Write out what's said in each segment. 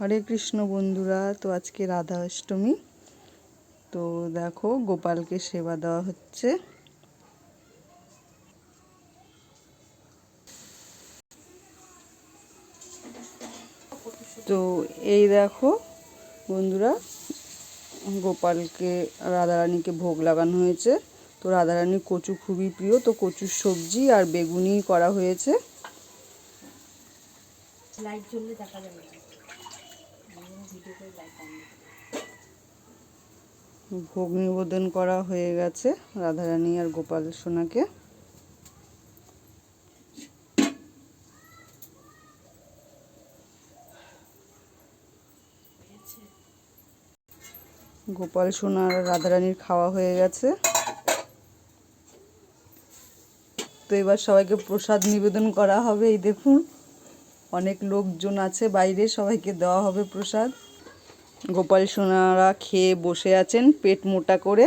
হরে কৃষ্ণ বন্ধুরা, তো আজকে রাধা অষ্টমী। তো দেখো, গোপালকে সেবা দেওয়া হচ্ছে। তো এই দেখো বন্ধুরা, গোপালকে, রাধারানীকে ভোগ লাগানো হয়েছে। তো রাধারানীর কচু খুবই প্রিয়, তো কচুর সবজি আর বেগুনি করা হয়েছে। লাইট জ্বললে দেখা যাবে না ভিডিও করে লাইট অন ভোগ নিবেদন করা হয়ে গেছে রাধারানী আর গোপাল সোনাকে। গোপাল সোনা আর রাধারানীর খাওয়া হয়ে গেছে। তো এবার সবাইকে প্রসাদ নিবেদন করা হবে, এই দেখুন। অনেক লোকজন আছে, বাইরে সবাইকে দেওয়া হবে প্রসাদ। গোপাল সোনারা খেয়ে বসে আছেন, পেট মোটা করে।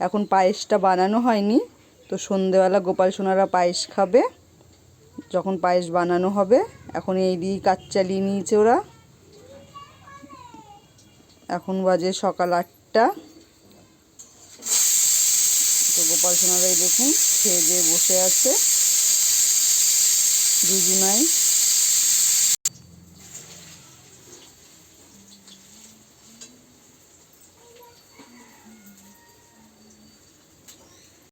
এখন পায়েসটা বানানো হয়নি, তো সন্ধেবেলা গোপাল সোনারা পায়েস খাবে। যখন পায়েস বানানো হবে, এখন এই দিয়েই কাজ চালিয়ে নিয়েছে ওরা। এখন বাজে সকাল আটটা। তো গোপাল সোনারাই দেখুন, খেয়ে দিয়ে বসে আছে। দুজনাই